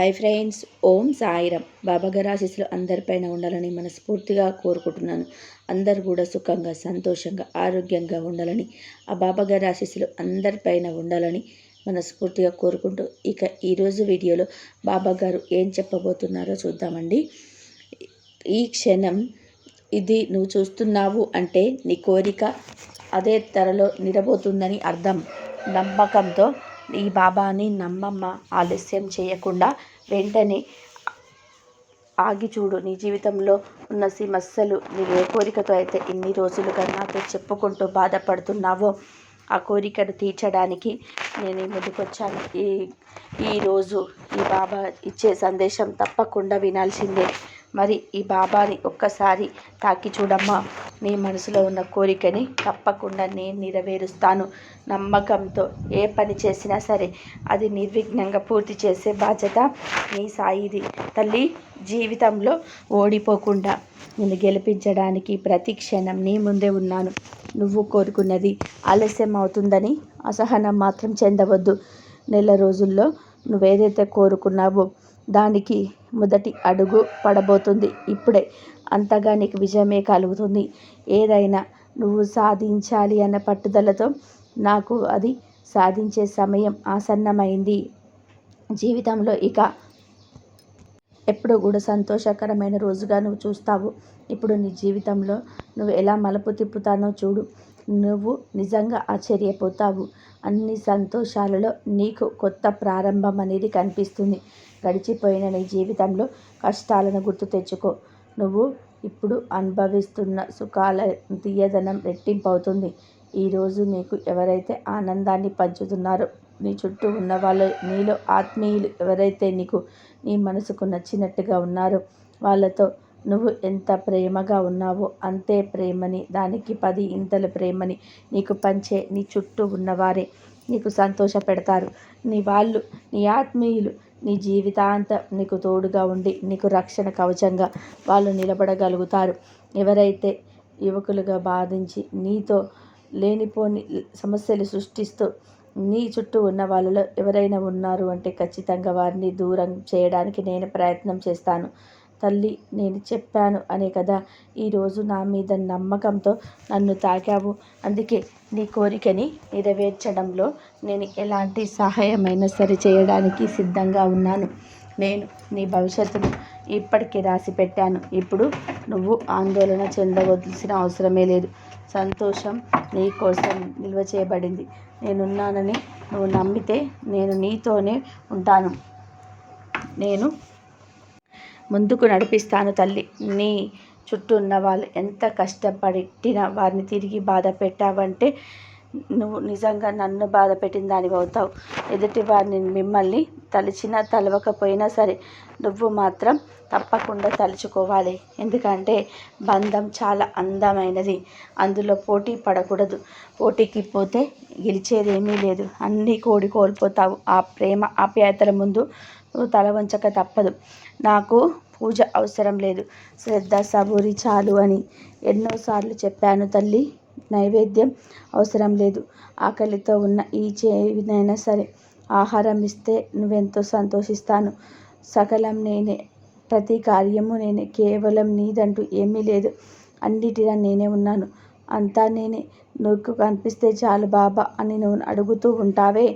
High friends Om Sairam బాబాగారి ఆశీస్సులు అందరిపైన ఉండాలని మనస్ఫూర్తిగా కోరుకుంటున్నాను. అందరు కూడా సుఖంగా సంతోషంగా ఆరోగ్యంగా ఉండాలని ఆ బాబాగారి ఆశీస్సులు అందరిపైన ఉండాలని మనస్ఫూర్తిగా కోరుకుంటూ ఇక ఈరోజు వీడియోలో బాబాగారు ఏం చెప్పబోతున్నారో చూద్దామండి. ఈ క్షణం ఇది నువ్వు చూస్తున్నావు అంటే నీ కోరిక అదే త్వరలో నిరబోతుందని అర్థం. నమ్మకంతో ఈ బాబాని నమ్మమ్మ ఆలస్యం చేయకుండా వెంటనే ఆగి చూడు. నీ జీవితంలో ఉన్న సమస్యలు నీవు ఏ కోరికతో అయితే ఇన్ని రోజులుగా నాతో చెప్పుకుంటూ బాధపడుతున్నావో ఆ కోరికను తీర్చడానికి నేను ముందుకొచ్చాను. ఈ ఈరోజు ఈ బాబా ఇచ్చే సందేశం తప్పకుండా వినాల్సిందే. మరి ఈ బాబాని ఒక్కసారి తాకి చూడమ్మా. నీ మనసులో ఉన్న కోరికని తప్పకుండా నేను నెరవేరుస్తాను. నమ్మకంతో ఏ పని చేసినా సరే అది నిర్విఘ్నంగా పూర్తి చేసే బాధ్యత నీ సాయిది. తల్లి జీవితంలో ఓడిపోకుండా నేను గెలిపించడానికి ప్రతి క్షణం నీ ముందే ఉన్నాను. నువ్వు కోరుకున్నది ఆలస్యం అవుతుందని అసహనం మాత్రం చెందవద్దు. నెల రోజుల్లో నువ్వేదైతే కోరుకున్నావో దానికి మొదటి అడుగు పడబోతుంది. ఇప్పుడే అంతగా నీకు విజయమే కలుగుతుంది. ఏదైనా నువ్వు సాధించాలి అన్న పట్టుదలతో నాకు అది సాధించే సమయం ఆసన్నమైంది. జీవితంలో ఇక ఎప్పుడు కూడా సంతోషకరమైన రోజుగా నువ్వు చూస్తావు. ఇప్పుడు నీ జీవితంలో నువ్వు ఎలా మలుపు తిప్పుతానో చూడు. నువ్వు నిజంగా ఆశ్చర్యపోతావు. అన్ని సంతోషాలలో నీకు కొత్త ప్రారంభం అనేది కనిపిస్తుంది. గడిచిపోయిన నీ జీవితంలో కష్టాలను గుర్తు తెచ్చుకో. నువ్వు ఇప్పుడు అనుభవిస్తున్న సుఖాల తీయదనం రెట్టింపవుతుంది ఈరోజు నీకు ఎవరైతే ఆనందాన్ని పంచుతున్నారో నీ చుట్టూ ఉన్న వాళ్ళు నీలో ఆత్మీయులు ఎవరైతే నీకు నీ మనసుకు నచ్చినట్టుగా ఉన్నారో వాళ్ళతో నువ్వు ఎంత ప్రేమగా ఉన్నావో అంతే ప్రేమని దానికి పది ఇంతల ప్రేమని నీకు పంచే నీ చుట్టూ ఉన్నవారే నీకు సంతోష పెడతారు నీ వాళ్ళు నీ ఆత్మీయులు నీ జీవితాంతం నీకు తోడుగా ఉండి నీకు రక్షణ కవచంగా వాళ్ళు నిలబడగలుగుతారు. ఎవరైతే యువకులుగా బాధించి నీతో లేనిపోని సమస్యలు సృష్టిస్తూ నీ చుట్టూ ఉన్న వాళ్ళలో ఎవరైనా ఉన్నారు అంటే ఖచ్చితంగా వారిని దూరం చేయడానికి నేను ప్రయత్నం చేస్తాను. తల్లి నేను చెప్పాను అనే కదా ఈరోజు నా మీద నమ్మకంతో నన్ను తాకావు. అందుకే నీ కోరికని నెరవేర్చడంలో నేను ఎలాంటి సహాయమైనా సరే చేయడానికి సిద్ధంగా ఉన్నాను. నేను నీ భవిష్యత్తును ఇప్పటికే రాసి పెట్టాను. ఇప్పుడు నువ్వు ఆందోళన చెందవలసిన అవసరమే లేదు. సంతోషం నీ కోసం నిల్వ చేయబడింది. నేనున్నానని నువ్వు నమ్మితే నేను నీతోనే ఉంటాను. నేను ముందుకు నడిపిస్తాను తల్లి. నీ చుట్టూ ఉన్న వాళ్ళు ఎంత కష్టపడినా వారిని తిరిగి బాధ పెట్టావంటే నువ్వు నిజంగా నన్ను బాధ పెట్టిన దానివి అవుతావు. ఎదుటి వారిని మిమ్మల్ని తలిచినా తలవకపోయినా సరే నువ్వు మాత్రం తప్పకుండా తలుచుకోవాలి. ఎందుకంటే బంధం చాలా అందమైనది. అందులో పోటీ పడకూడదు. పోటీకి పోతే గెలిచేదేమీ లేదు. అన్నీ కోడి కోల్పోతావు. ఆ ప్రేమ ఆప్యాయతల ముందు తల వంచక తప్పదు. నాకు పూజ అవసరం లేదు. శ్రద్ధ సబూరి చాలు అని ఎన్నోసార్లు చెప్పాను తల్లి. నైవేద్యం అవసరం లేదు. ఆకలితో ఉన్న ఈ చేవినైనా సరే ఆహారం ఇస్తే నువ్వెంతో సంతోషిస్తాను. సకలం నేనే ప్రతి కార్యము నేనే కేవలం నీదంటూ ఏమీ లేదు. అన్నిటిలా నేనే ఉన్నాను. అంతా నేనే. నువ్వు కనిపిస్తే చాలు బాబా అని నువ్వు అడుగుతూ ఉంటావే.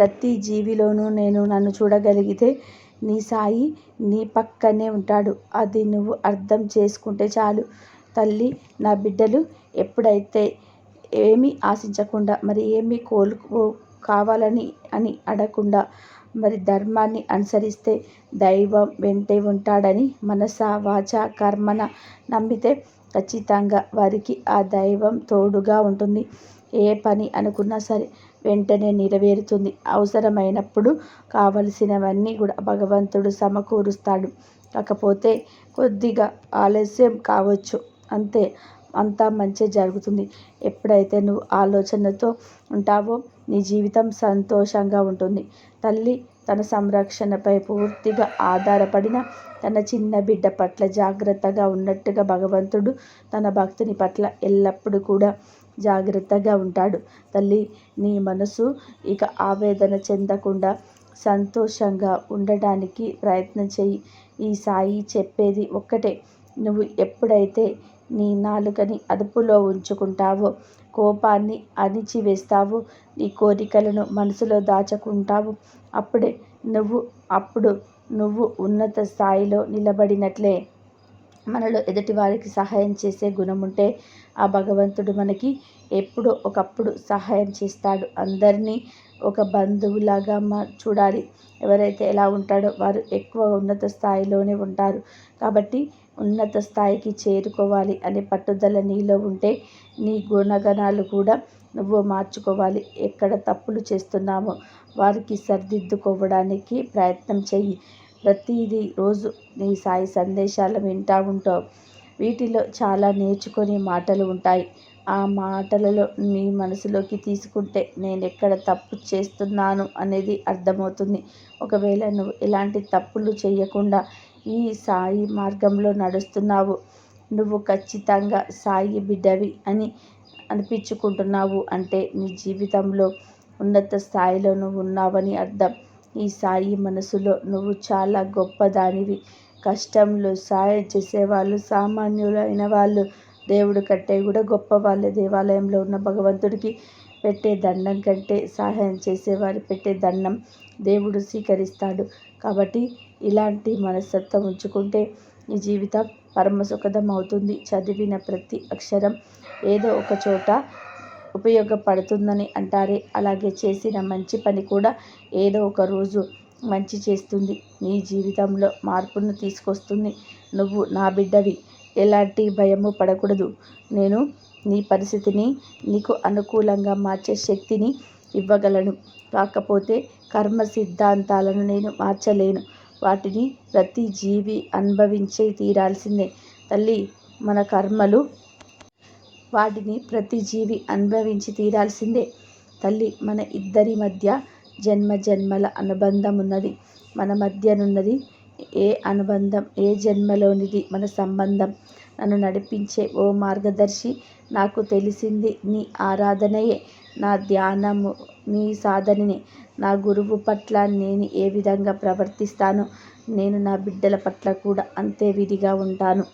ప్రతి జీవిలోనూ నేను నన్ను చూడగలిగితే నీ సాయి నీ పక్కనే ఉంటాడు. అది నువ్వు అర్థం చేసుకుంటే చాలు. తల్లి నా బిడ్డలు ఎప్పుడైతే ఏమీ ఆశించకుండా మరి ఏమీ కోలుకో కావాలని అని అడగకుండా మరి ధర్మాన్ని అనుసరిస్తే దైవం వెంటే ఉంటాడని మనస వాచ కర్మన నమ్మితే ఖచ్చితంగా వారికి ఆ దైవం తోడుగా ఉంటుంది. ఏ పని అనుకున్నా సరే వెంటనే నెరవేరుతుంది. అవసరమైనప్పుడు కావలసినవన్నీ కూడా భగవంతుడు సమకూరుస్తాడు. కాకపోతే కొద్దిగా ఆలస్యం కావచ్చు. అంతే అంతా మంచి జరుగుతుంది. ఎప్పుడైతే నువ్వు ఆలోచనతో ఉంటావో నీ జీవితం సంతోషంగా ఉంటుంది. తల్లి తన సంరక్షణపై పూర్తిగా ఆధారపడిన తన చిన్న బిడ్డ పట్ల జాగ్రత్తగా ఉన్నట్టుగా భగవంతుడు తన భక్తుని పట్ల ఎల్లప్పుడూ కూడా జాగ్రత్తగా ఉంటాడు. తల్లి నీ మనసు ఇక ఆవేదన చెందకుండా సంతోషంగా ఉండడానికి ప్రయత్నం చెయ్యి. ఈ సాయి చెప్పేది ఒక్కటే. నువ్వు ఎప్పుడైతే నీ నాలుకని అదుపులో ఉంచుకుంటావో కోపాన్ని అణిచివేస్తావు నీ కోరికలను మనసులో దాచుకుంటావు అప్పుడే నువ్వు అప్పుడు నువ్వు ఉన్నత స్థాయిలో నిలబడినట్లే. మనలో ఎదుటి వారికి సహాయం చేసే గుణం ఉంటే ఆ భగవంతుడు మనకి ఎప్పుడో ఒకప్పుడు సహాయం చేస్తాడు. అందరినీ ఒక బంధువులాగా మా చూడాలి. ఎవరైతే ఎలా ఉంటాడో వారు ఎక్కువ ఉన్నత స్థాయిలోనే ఉంటారు. కాబట్టి ఉన్నత స్థాయికి చేరుకోవాలి అనే పట్టుదల నీలో ఉంటే నీ గుణగణాలు కూడా నువ్వు మార్చుకోవాలి. ఎక్కడ తప్పులు చేస్తున్నామో వారికి సరిదిద్దుకోవడానికి ప్రయత్నం చెయ్యి. ప్రతిదీ రోజు నీ సాయి సందేశాలు వింటూ ఉంటావు. వీటిలో చాలా నేర్చుకునే మాటలు ఉంటాయి. ఆ మాటలలో నీ మనసులోకి తీసుకుంటే నేను ఎక్కడ తప్పు చేస్తున్నాను అనేది అర్థమవుతుంది. ఒకవేళ నువ్వు ఎలాంటి తప్పులు చేయకుండా ఈ సాయి మార్గంలో నడుస్తున్నావు నువ్వు ఖచ్చితంగా సాయి బిడ్డవి అని అనిపించుకుంటున్నావు అంటే నీ జీవితంలో ఉన్నత స్థాయిలో నువ్వు ఉన్నావని అర్థం. ఈ సాయి మనసులో నువ్వు చాలా గొప్పదానివి. కష్టంలో సాయం చేసేవాళ్ళు సామాన్యులైన వాళ్ళు. దేవుడు కట్టే కూడా గొప్ప వాళ్ళే దేవాలయంలో ఉన్న భగవంతుడికి పెట్టే దండం కంటే సహాయం చేసేవారు పెట్టే దండం దేవుడు స్వీకరిస్తాడు. కాబట్టి ఇలాంటి మనస్తత్వం ఉంచుకుంటే ఈ జీవితం పరమ సుఖదం అవుతుంది. చదివిన ప్రతి అక్షరం ఏదో ఒక చోట ఉపయోగపడుతుందని అంటారే. అలాగే చేసిన మంచి పని కూడా ఏదో ఒక రోజు మంచి చేస్తుంది. నీ జీవితంలో మార్పును తీసుకొస్తుంది. నువ్వు నా బిడ్డవి. ఎలాంటి భయము పడకూడదు. నేను నీ పరిస్థితిని నీకు అనుకూలంగా మార్చే శక్తిని ఇవ్వగలను. కాకపోతే కర్మ సిద్ధాంతాలను నేను మార్చలేను. వాటిని ప్రతి జీవి అనుభవించే తీరాల్సిందే. తల్లి మన కర్మలు వాటిని ప్రతి జీవి అనుభవించి తీరాల్సిందే. తల్లి మన ఇద్దరి మధ్య జన్మ జన్మల అనుబంధం ఉన్నది మన మధ్యనున్నది ఏ అనుబంధం ఏ జన్మలోనిది మన సంబంధం. నన్ను నడిపించే ఓ మార్గదర్శి నాకు తెలిసింది నీ ఆరాధనయే. నా ధ్యానము నీ సాధనని. నా గురువు పట్ల నేను ఏ విధంగా ప్రవర్తిస్తానో? నేను నా బిడ్డల పట్ల కూడా అంతే విధిగా ఉంటాను.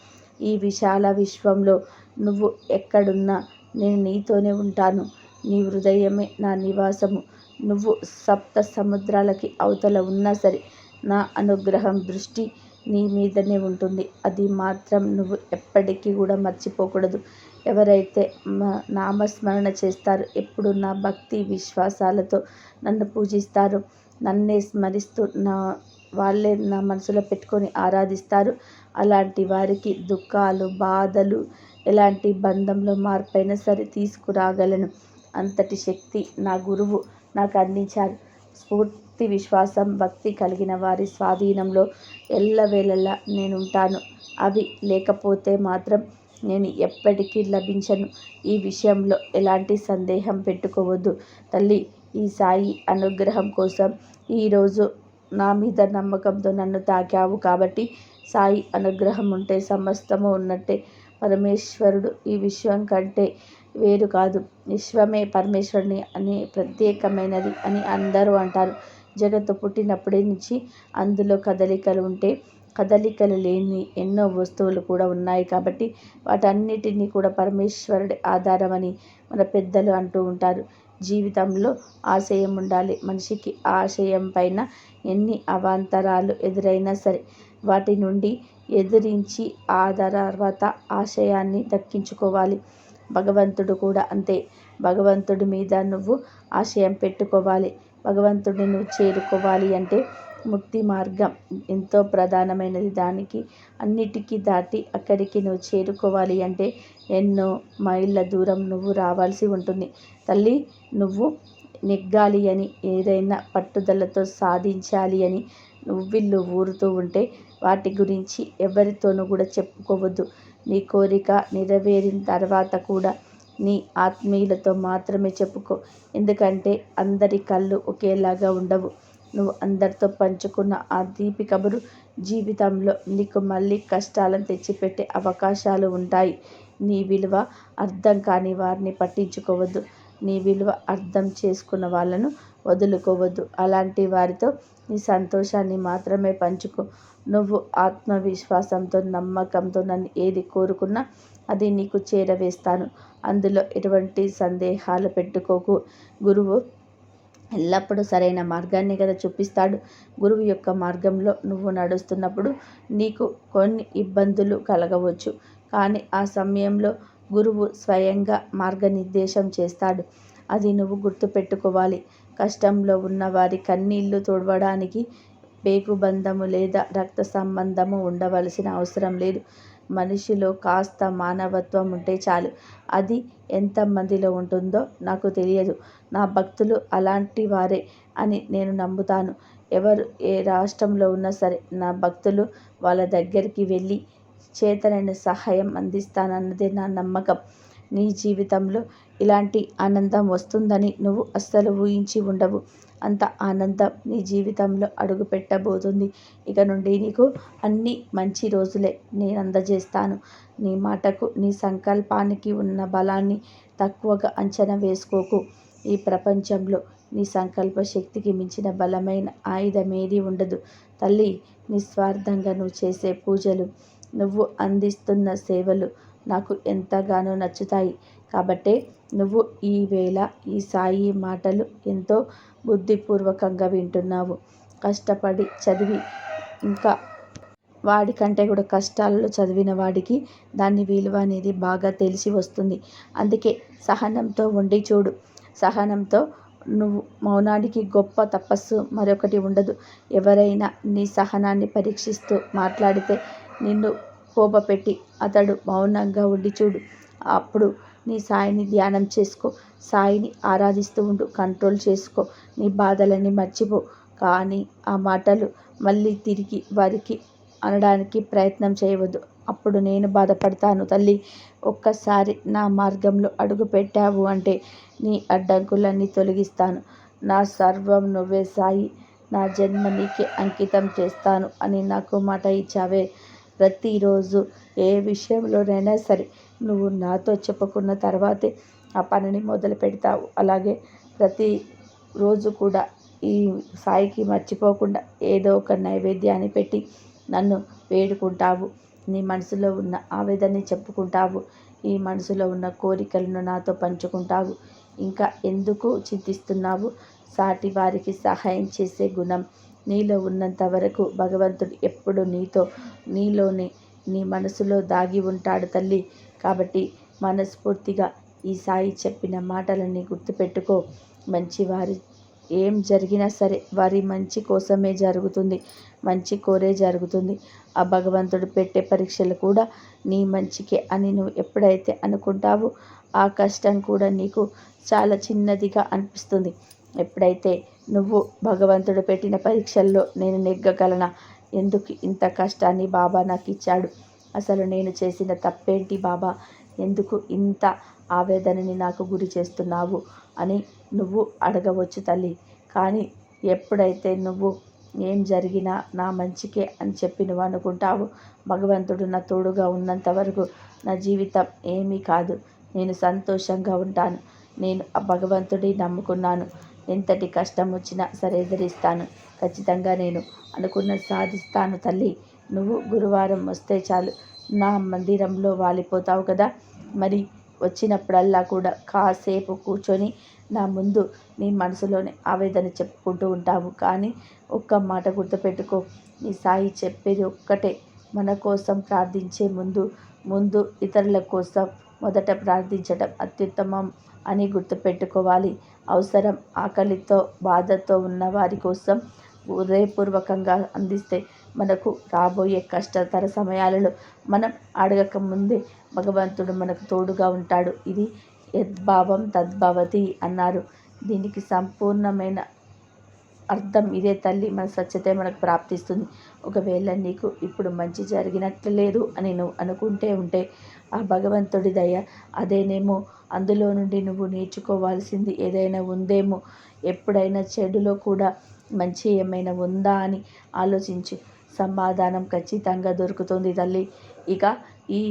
ఈ విశాల విశ్వంలో నువ్వు ఎక్కడున్నా నేను నీతోనే ఉంటాను. నీ హృదయమే నా నివాసము. నువ్వు సప్త సముద్రాలకి అవతల ఉన్నా సరే నా అనుగ్రహం దృష్టి నీ మీదనే ఉంటుంది. అది మాత్రం నువ్వు ఎప్పటికీ కూడా మర్చిపోకూడదు. ఎవరైతే నామస్మరణ చేస్తారు ఎప్పుడు నా భక్తి విశ్వాసాలతో నన్ను పూజిస్తారు నన్నే స్మరిస్తూ నా వాళ్ళే నా మనసులో పెట్టుకొని ఆరాధిస్తారు. అలాంటి వారికి దుఃఖాలు బాధలు ఎలాంటి బంధంలో మార్పైనా సరే తీసుకురాగలను. అంతటి శక్తి నా గురువు నాకు అందించారు. స్ఫూర్తి విశ్వాసం భక్తి కలిగిన వారి స్వాధీనంలో ఎల్లవేళలా నేనుంటాను. అవి లేకపోతే మాత్రం నేను ఎప్పటికీ లభించను. ఈ విషయంలో ఎలాంటి సందేహం పెట్టుకోవద్దు. తల్లి ఈ సాయి అనుగ్రహం కోసం ఈరోజు నా మీద నమ్మకంతో నన్ను తాకావు కాబట్టి సాయి అనుగ్రహం ఉంటే సమస్తము ఉన్నట్టే. పరమేశ్వరుడు ఈ విశ్వం కంటే వేరు కాదు. విశ్వమే పరమేశ్వరుని అని ప్రత్యేకమైనది అని అందరూ అంటారు. జగత్తు పుట్టినప్పటి నుంచి అందులో కదలికలు ఉంటే కదలికలు లేని ఎన్నో వస్తువులు కూడా ఉన్నాయి కాబట్టి వాటన్నిటినీ కూడా పరమేశ్వరుడి ఆధారమని మన పెద్దలు అంటూ ఉంటారు. జీవితంలో ఆశయం ఉండాలి. మనిషికి ఆశయం పైన ఎన్ని అవాంతరాలు ఎదురైనా సరే వాటి నుండి ఎదిరించి ఆ తర్వాత ఆశయాన్ని దక్కించుకోవాలి. భగవంతుడు కూడా అంతే. భగవంతుడి మీద నువ్వు ఆశయం పెట్టుకోవాలి. భగవంతుడిని నువ్వు చేరుకోవాలి అంటే ముక్తి మార్గం. ఎంతో ప్రధానమైనది దానికి. అన్నిటికీ దాటి అక్కడికి నువ్వు చేరుకోవాలి అంటే ఎన్నో మైళ్ళ దూరం నువ్వు రావాల్సి ఉంటుంది. తల్లి నువ్వు నెగ్గాలి అని ఏదైనా పట్టుదలతో సాధించాలి అని నువ్విళ్ళు ఊరుతూ ఉంటే వాటి గురించి ఎవరితోనూ కూడా చెప్పుకోవద్దు. నీ కోరిక నెరవేరిన తర్వాత కూడా నీ ఆత్మీయులతో మాత్రమే చెప్పుకో. ఎందుకంటే అందరి కళ్ళు ఒకేలాగా ఉండవు. నువ్వు అందరితో పంచుకున్న ఆ తీపి కబురు జీవితంలో నీకు మళ్ళీ కష్టాలను తెచ్చిపెట్టే అవకాశాలు ఉంటాయి. నీ విలువ అర్థం కాని వారిని పట్టించుకోవద్దు. నీ విలువ అర్థం చేసుకున్న వాళ్ళను వదులుకోవద్దు. అలాంటి వారితో నీ సంతోషాన్ని మాత్రమే పంచుకో. నువ్వు ఆత్మవిశ్వాసంతో నమ్మకంతో నన్ను ఏది కోరుకున్నా అది నీకు చేరవేస్తాను. అందులో ఎటువంటి సందేహాలు పెట్టుకోకు. గురువు ఎల్లప్పుడూ సరైన మార్గాన్ని కదా చూపిస్తాడు. గురువు యొక్క మార్గంలో నువ్వు నడుస్తున్నప్పుడు నీకు కొన్ని ఇబ్బందులు కలగవచ్చు. కానీ ఆ సమయంలో గురువు స్వయంగా మార్గనిర్దేశం చేస్తాడు. అది నువ్వు గుర్తుపెట్టుకోవాలి. కష్టంలో ఉన్న వారి కన్నీళ్ళు తుడవడానికి పేగుబంధము లేదా రక్త సంబంధము ఉండవలసిన అవసరం లేదు. మనిషిలో కాస్త మానవత్వం ఉంటే చాలు. అది ఎంతమందిలో ఉంటుందో నాకు తెలియదు. నా భక్తులు అలాంటి వారే అని నేను నమ్ముతాను. ఎవరు ఏ రాష్ట్రంలో ఉన్నా సరే నా భక్తులు వాళ్ళ దగ్గరికి వెళ్ళి చేతనైన సహాయం అందిస్తానన్నదే నా నమ్మకం. నీ జీవితంలో ఇలాంటి ఆనందం వస్తుందని నువ్వు అస్సలు ఊహించి ఉండవు. అంత ఆనందం నీ జీవితంలో అడుగు పెట్టబోతుంది ఇక నుండి నీకు అన్ని మంచి రోజులే నేను అందజేస్తాను నీ మాటకు నీ సంకల్పానికి ఉన్న బలాన్ని తక్కువగా అంచనా వేసుకోకు. ఈ ప్రపంచంలో నీ సంకల్ప శక్తికి మించిన బలమైన ఆయుధం ఏది ఉండదు. తల్లి నిస్వార్థంగా నువ్వు చేసే పూజలు నువ్వు అందిస్తున్న సేవలు నాకు ఎంతగానో నచ్చుతాయి. కాబట్టే నువ్వు ఈవేళ ఈ సాయి మాటలు ఎంతో బుద్ధిపూర్వకంగా వింటున్నావు. కష్టపడి చదివి ఇంకా వాడికంటే కూడా కష్టాలలో చదివిన వాడికి దాని విలువ అనేది బాగా తెలిసి వస్తుంది. అందుకే సహనంతో ఉండి చూడు. సహనంతో నువ్వు మౌనానికి గొప్ప తపస్సు మరొకటి ఉండదు. ఎవరైనా నీ సహనాన్ని పరీక్షిస్తూ మాట్లాడితే నిన్ను కోపపెట్టి అతడు మౌనంగా ఉండి చూడు. అప్పుడు నీ సాయిని ధ్యానం చేసుకో. సాయిని ఆరాధిస్తూ ఉండు. కంట్రోల్ చేసుకో. నీ బాధలని మర్చిపో. కానీ ఆ మాటలు మళ్ళీ తిరిగి వారికి అనడానికి ప్రయత్నం చేయవద్దు. అప్పుడు నేను బాధపడతాను. తల్లి ఒక్కసారి నా మార్గంలో అడుగు పెట్టావు అంటే నీ అడ్డంకులన్నీ తొలగిస్తాను. నా సర్వం నువ్వే సాయి. నా జన్మ నీకే అంకితం చేస్తాను అని నాకు మాట ఇచ్చావే. ప్రతిరోజు ఏ విషయంలోనైనా సరే నువ్వు నాతో చెప్పుకున్న తర్వాతే ఆ పనిని మొదలు పెడతావు. అలాగే ప్రతి రోజు కూడా ఈ సాయికి మర్చిపోకుండా ఏదో ఒక నైవేద్యాన్ని పెట్టి నన్ను వేడుకుంటావు. నీ మనసులో ఉన్న ఆవేదనని చెప్పుకుంటావు. ఈ మనసులో ఉన్న కోరికలను నాతో పంచుకుంటావు. ఇంకా ఎందుకు చింతిస్తున్నావు? సాటి వారికి సహాయం చేసే గుణం నీలో ఉన్నంత వరకు భగవంతుడు ఎప్పుడు నీతో నీలోనే నీ మనసులో దాగి ఉంటాడు తల్లి. కాబట్టి మనస్ఫూర్తిగా ఈ సాయి చెప్పిన మాటలన్నీ గుర్తుపెట్టుకో. మంచివారి ఏం జరిగినా సరే వారి మంచి కోసమే జరుగుతుంది. మంచి కోరే జరుగుతుంది. ఆ భగవంతుడు పెట్టే పరీక్షలు కూడా నీ మంచికే అని నువ్వు ఎప్పుడైతే అనుకుంటావో ఆ కష్టం కూడా నీకు చాలా చిన్నదిగా అనిపిస్తుంది. ఎప్పుడైతే నువ్వు భగవంతుడు పెట్టిన పరీక్షల్లో నేను నెగ్గగలనా? ఎందుకు ఇంత కష్టాన్ని బాబా నాకు ఇచ్చాడు అసలు నేను చేసిన తప్పేంటి బాబా? ఎందుకు ఇంత ఆవేదనని నాకు గురి చేస్తున్నావు అని నువ్వు అడగవచ్చు తల్లి. కానీ ఎప్పుడైతే నువ్వు ఏం జరిగినా నా మంచికే అని చెప్పి నువ్వు అనుకుంటావు భగవంతుడు నా తోడుగా ఉన్నంత వరకు నా జీవితం ఏమీ కాదు. నేను సంతోషంగా ఉంటాను. నేను ఆ భగవంతుడి నమ్ముకున్నాను. ఎంతటి కష్టం వచ్చినా సరే ఎదిరిస్తాను. ఖచ్చితంగా నేను అనుకున్న సాధిస్తాను తల్లి. నువ్వు గురువారం వస్తే చాలు. నా మందిరంలో వాలిపోతావు కదా. మరి వచ్చినప్పుడల్లా కూడా కాసేపు కూర్చొని నా ముందు నీ మనసులోని ఆవేదన చెప్పుకుంటూ ఉంటావు. కానీ ఒక్క మాట గుర్తుపెట్టుకో. నీ సాయి చెప్పేది ఒక్కటే. మన కోసం ప్రార్థించే ముందు ముందు ఇతరుల కోసం మొదట ప్రార్థించడం అత్యుత్తమం అని గుర్తుపెట్టుకోవాలి. అవసరం ఆకలితో బాధతో ఉన్న వారి కోసం హృదయపూర్వకంగా అందిస్తే మనకు రాబోయే కష్టతర సమయాలలో మనం అడగక ముందే భగవంతుడు మనకు తోడుగా ఉంటాడు. ఇది యద్భావం తద్భవతి అన్నారు. దీనికి సంపూర్ణమైన అర్థం ఇదే తల్లి మన స్వచ్ఛతే మనకు ప్రాప్తిస్తుంది. ఒకవేళ నీకు ఇప్పుడు మంచి జరిగినట్లు లేదు అని నువ్వు అనుకుంటే ఉంటే ఆ భగవంతుడి దయ అదేనేమో అందులో నుండి నువ్వు నేర్చుకోవాల్సింది ఏదైనా ఉందేమో. ఎప్పుడైనా చెడులో కూడా మంచి ఏమైనా ఉందా అని ఆలోచించు. సమాధానం ఖచ్చితంగా దొరుకుతుంది తల్లి. ఇక ఈ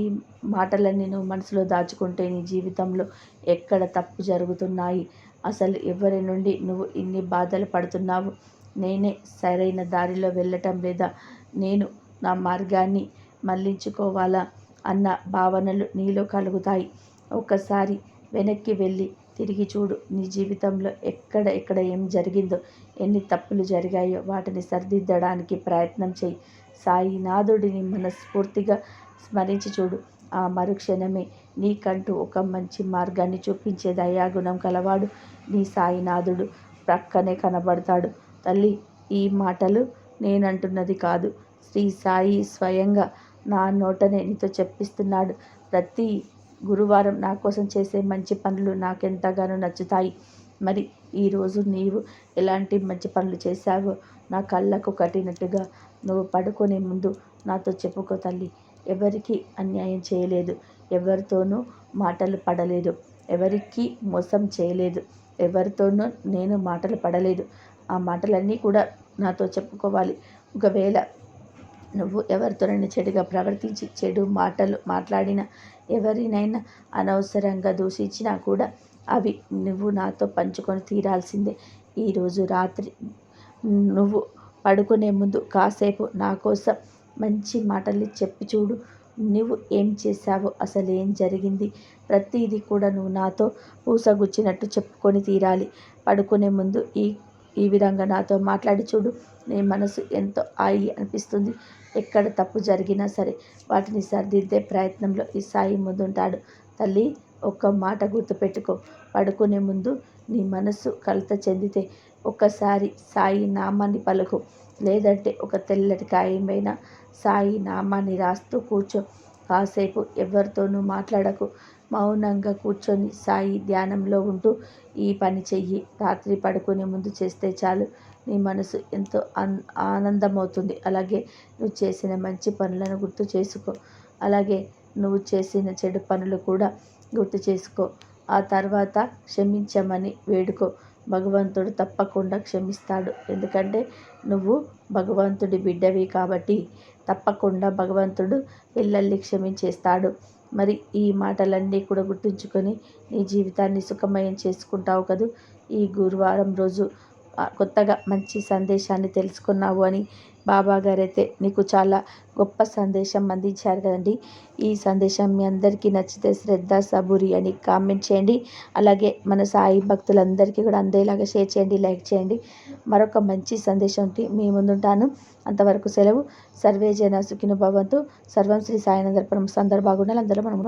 మాటలన్నీ నువ్వు మనసులో దాచుకుంటే నీ జీవితంలో ఎక్కడ తప్పు జరుగుతున్నాయి? అసలు ఎవరి నుండి నువ్వు ఇన్ని బాధలు పడుతున్నావు? నేనే సరైన దారిలో వెళ్ళటం లేదా? నేను నా మార్గాన్ని మళ్ళించుకోవాలా అన్న భావనలు నీలో కలుగుతాయి. ఒక్కసారి వెనక్కి వెళ్ళి తిరిగి చూడు. నీ జీవితంలో ఎక్కడ ఎక్కడ ఏం జరిగిందో ఎన్ని తప్పులు జరిగాయో వాటిని సరిదిద్దడానికి ప్రయత్నం చేయి. సాయినాథుడిని మనస్ఫూర్తిగా స్మరించి చూడు. ఆ మరుక్షణమే నీకంటూ ఒక మంచి మార్గాన్ని చూపించే దయాగుణం కలవాడు నీ సాయినాథుడు. ప్రక్కనే కనబడతాడు. తల్లి ఈ మాటలు నేనంటున్నది కాదు. శ్రీ సాయి స్వయంగా నా నోటనే నీతో చెప్పిస్తున్నాడు. ప్రతి గురువారం నా కోసం చేసే మంచి పనులు నాకెంతగానో నచ్చుతాయి. మరి ఈరోజు నీవు ఎలాంటి మంచి పనులు చేశావో నా కళ్ళకు కట్టినట్టుగా నువ్వు పడుకునే ముందు నాతో చెప్పుకో తల్లి. ఎవరికి అన్యాయం చేయలేదు. ఎవరితోనూ మాటలు పడలేదు. ఎవరికి మోసం చేయలేదు. ఎవరితోనూ నేను మాటలు పడలేదు. ఆ మాటలన్నీ కూడా నాతో చెప్పుకోవాలి. ఒకవేళ నువ్వు ఎవరితోనైనా చెడుగా ప్రవర్తించి చెడు మాటలు మాట్లాడిన ఎవరినైనా అనవసరంగా దూషించినా కూడా అవి నువ్వు నాతో పంచుకొని తీరాల్సిందే. ఈరోజు రాత్రి నువ్వు పడుకునే ముందు కాసేపు నా కోసం మంచి మాటలు చెప్పి చూడు. నువ్వు ఏం చేశావు అసలు ఏం జరిగింది? ప్రతిదీ కూడా నువ్వు నాతో పూసగుచ్చినట్టు చెప్పుకొని తీరాలి. పడుకునే ముందు ఈ ఈ విధంగా నాతో మాట్లాడి చూడు. నీ మనసు ఎంతో హాయి అనిపిస్తుంది. ఎక్కడ తప్పు జరిగినా సరే వాటిని సరిదిద్దే ప్రయత్నంలో ఈ సాయి ముందుంటాడు. తల్లి ఒక్క మాట గుర్తుపెట్టుకో. పడుకునే ముందు నీ మనసు కలత చెందితే ఒక్కసారి సాయి నామాన్ని పలుకు. లేదంటే ఒక తెల్లటి కాయమైన సాయి నామాన్ని రాస్తూ కూర్చో. కాసేపు ఎవరితోనూ మాట్లాడకు. మౌనంగా కూర్చొని సాయి ధ్యానంలో ఉంటూ ఈ పని చెయ్యి. రాత్రి పడుకునే ముందు చేస్తే చాలు. నీ మనసు ఎంతో అన్ ఆనందమవుతుంది. అలాగే నువ్వు చేసిన మంచి పనులను గుర్తు చేసుకో. అలాగే నువ్వు చేసిన చెడు పనులు కూడా గుర్తు చేసుకో. ఆ తర్వాత క్షమించమని వేడుకో. భగవంతుడు తప్పకుండా క్షమిస్తాడు. ఎందుకంటే నువ్వు భగవంతుడి బిడ్డవి కాబట్టి తప్పకుండా భగవంతుడు పిల్లల్ని క్షమించేస్తాడు. మరి ఈ మాటలన్నీ కూడా గుర్తుంచుకొని నీ జీవితాన్ని సుఖమయం చేసుకుంటావు కదూ? ఈ గురువారం రోజు కొత్తగా మంచి సందేశాన్ని తెలుసుకున్నావు అని బాబా గారైతే నీకు చాలా గొప్ప సందేశం అందించారు కదండి. ఈ సందేశం మీ అందరికీ నచ్చితే శ్రద్ధ సబూరి అని కామెంట్ చేయండి. అలాగే మన సాయి భక్తులందరికీ కూడా అందేలాగా షేర్ చేయండి లైక్ చేయండి. మరొక మంచి సందేశం మీ ముందుంటాను. అంతవరకు సెలవు. సర్వే జన సుఖిన భవంతు. సర్వం శ్రీ సాయినందర్పణం సందర్భాగుండాలి అందరూ మనం